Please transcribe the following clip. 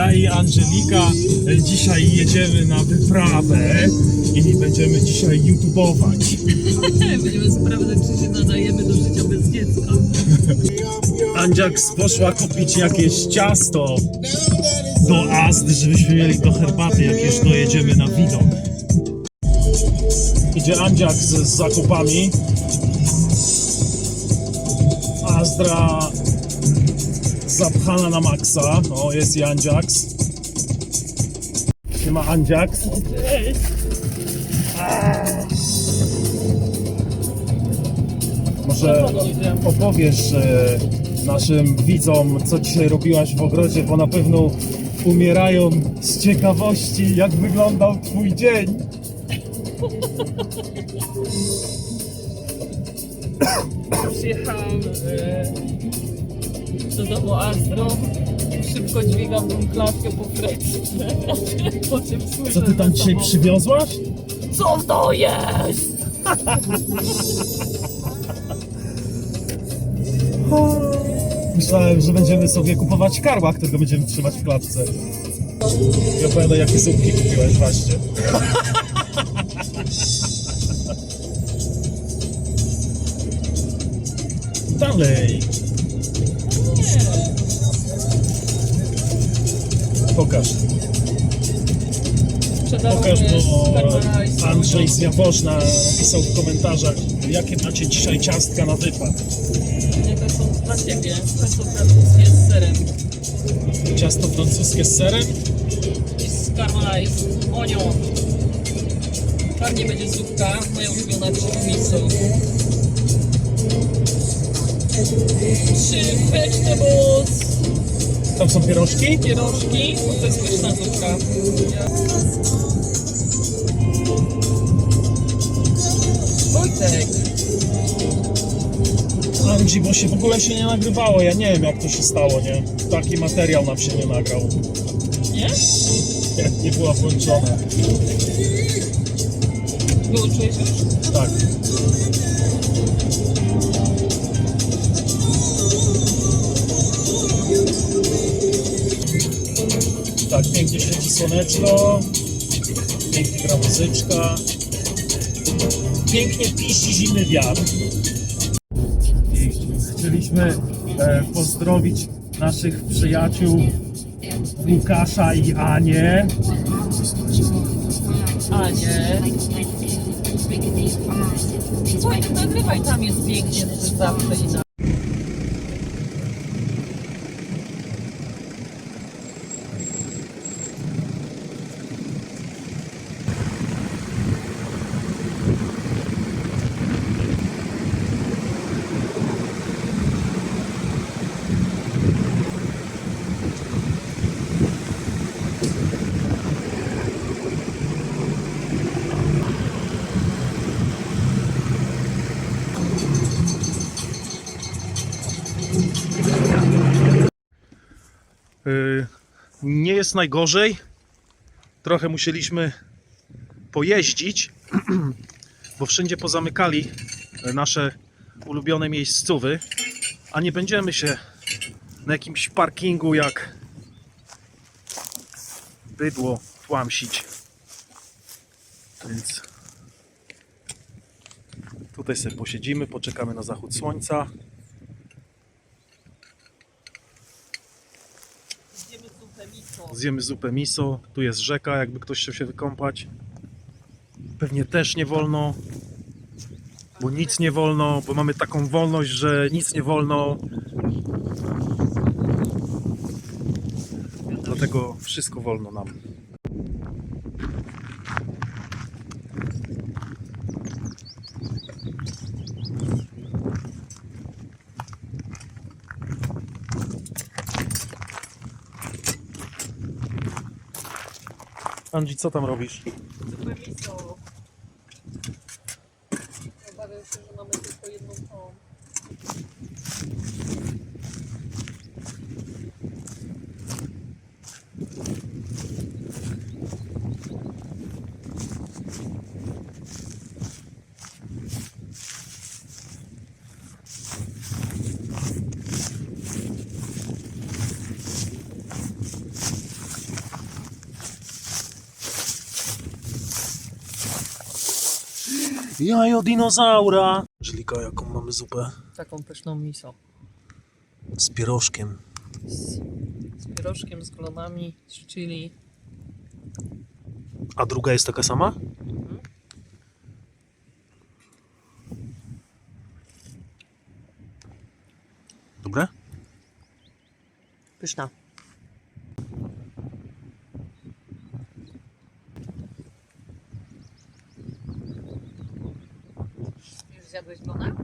Ja i Angelika e, dzisiaj jedziemy na wyprawę i będziemy dzisiaj YouTubeować. Będziemy sprawdzać, czy się nadajemy do życia bez dziecka. Andziaks poszła kupić jakieś ciasto do Azdy, żebyśmy mieli do herbaty, jak już dojedziemy na widok. Idzie Andziak z, z zakupami. Azdra zapchana na maksa. O, jest i Andziaks. Nie ma Andziaks. Może opowiesz e, naszym widzom, co dzisiaj robiłaś w ogrodzie, bo na pewno umierają z ciekawości, jak wyglądał Twój dzień. Przyjechałam e, do domu Astro. Szybko dźwigam tą klatkę po fresce. Po czym słyszę Co ty tam dzisiaj przywiozłaś? Co to jest? Myślałem, że będziemy sobie kupować karła, którego będziemy trzymać w klatce. I opowiadaj, jakie zupki kupiłaś właśnie. Dalej. Pokaż. Pokaż, bo Andrzej z Jaworzna napisał w komentarzach, jakie macie dzisiaj ciastka na wypad. To są dla ciebie. To są francuskie z serem. Ciasto francuskie z serem. I z caramelized onion. Pewnie będzie zupka, moja ulubiona miso. Trzy vegetables, Tam są pierożki. pierożki, to jest pyszna zupka. Wojtek, Andzi, bo się w ogóle się nie nagrywało. Ja nie wiem, jak to się stało, nie? Taki materiał nam się nie nagrał. nie? Nie, nie była włączona. Wyłączyłeś już? Tak. Pięknie świeci słoneczko. Pięknie gra muzyczka. Pięknie piści zimny wiatr. Chcieliśmy e, pozdrowić naszych przyjaciół Łukasza i Anię. A nie. Słuchaj, to nagrywaj, tam jest pięknie, to jest zawsze i Nie jest najgorzej. Trochę musieliśmy pojeździć, bo wszędzie pozamykali nasze ulubione miejscowy, a nie będziemy się na jakimś parkingu jak bydło tłamsić. Więc tutaj sobie posiedzimy, poczekamy na zachód słońca. Zjemy zupę miso. Zjemy zupę miso, tu jest rzeka, jakby ktoś chciał się wykąpać. Pewnie też nie wolno, bo nic nie wolno, bo mamy taką wolność, że nic nie wolno. Dlatego wszystko wolno nam. Andzi, co tam robisz? Zupę. Obawiam się, że mamy tylko jedną tą. Jajo dinozaura! Żelika, jaką mamy zupę? Taką pyszną miso. Z pierożkiem. Z, z pierożkiem, z klonami, z chili. A druga jest taka sama? Dobre? Pyszna. já vou explanar?